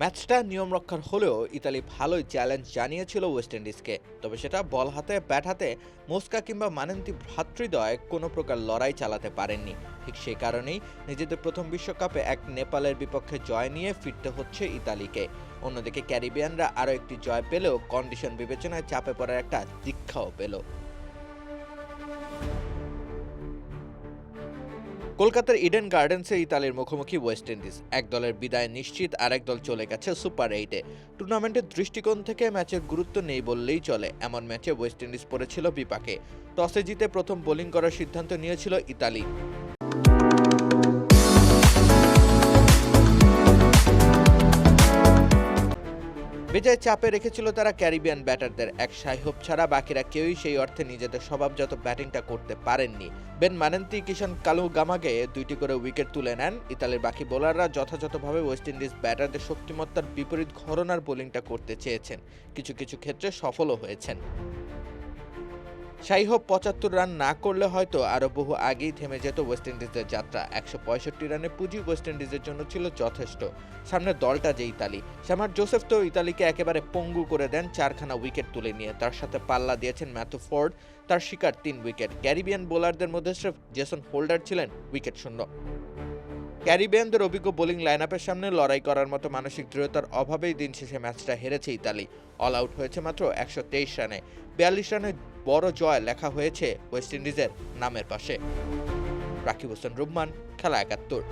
ম্যাচটা নিয়ম রক্ষার হলেও ইতালি ভালোই চ্যালেঞ্জ জানিয়েছিল ওয়েস্ট ইন্ডিজকে। তবে সেটা বল হাতে, ব্যাট হাতে, মোস্কা কিংবা মানন্তি ভ্রাতৃদ্বয় কোনো প্রকার লড়াই চালাতে পারেননি। ঠিক সেই কারণেই নিজেদের প্রথম বিশ্বকাপে এক নেপালের বিপক্ষে জয় নিয়ে ফিরতে হচ্ছে ইতালিকে। অন্যদিকে ক্যারিবিয়ানরা আরও একটি জয় পেলেও কন্ডিশন বিবেচনায় চাপে পড়ার একটা দীক্ষাও পেল। কলকাতার ইডেন গার্ডেন্সে ইতালির মুখোমুখি ওয়েস্ট ইন্ডিজ এক দলের বিদায় নিশ্চিত আর এক দল চলে গেছে সুপার এইটে টুর্নামেন্টের দৃষ্টিকোণ থেকে ম্যাচের গুরুত্ব নেই বললেই চলে, এমন ম্যাচে ওয়েস্ট ইন্ডিজ পড়েছিল বিপাকে। টসে জিতে প্রথম বোলিং করার সিদ্ধান্ত নিয়েছিল ইতালি। বিজয় চাপে রেখেছিল তারা ক্যারিবিয়ান ব্যাটারদের। এক সাইহোপ ছাড়া বাকিরা কেউই সেই অর্থে নিজেদের স্বভাবজাত ব্যাটিংটা করতে পারেননি। বেন মানন্তি কিষান কালু গামাগে দুইটি করে উইকেট তুলে নেন। ইতালির বাকি বোলাররা যথাযথভাবে ওয়েস্ট ইন্ডিজ ব্যাটারদের শক্তিমত্তার বিপরীত ঘরনার বোলিংটা করতে চেয়েছেন। কিছু কিছু ক্ষেত্রে সফলও হয়েছেন। সাইহোপ পঁচাত্তর রান না করলে হয়তো আরও বহু আগেই থেমে যেত ওয়েস্ট ইন্ডিজের যাত্রা। একশো পঁয়ষট্টি রানের পুঁজি ওয়েস্ট ইন্ডিজের জন্য ছিল যথেষ্ট। সামনে দলটা যে ইতালি। শ্যামার জোসেফ তো ইতালিকে একেবারে পঙ্গু করে দেন, চারখানা উইকেট তুলে নিয়ে। তার সাথে পাল্লা দিয়েছেন ম্যাথু ফোর্ড। তার শিকার তিন উইকেট। ক্যারিবিয়ান বোলারদের মধ্যে স্রেফ জেসন হোল্ডার ছিলেন উইকেট শূন্য। ক্যারিবিয়ানদের অভিজ্ঞ বোলিং লাইন আপের সামনে লড়াই করার মতো মানসিক দৃঢ়তার অভাবেই দিন শেষে ম্যাচটা হেরেছে ইতালি। অল আউট হয়েছে মাত্র একশো তেইশ রানে। বিয়াল্লিশ রানে বড় জয় লেখা হয়েছে ওয়েস্ট ইন্ডিজের নামের পাশে। রাকিব হোসেন রুম্মান খেলা একাত্তর।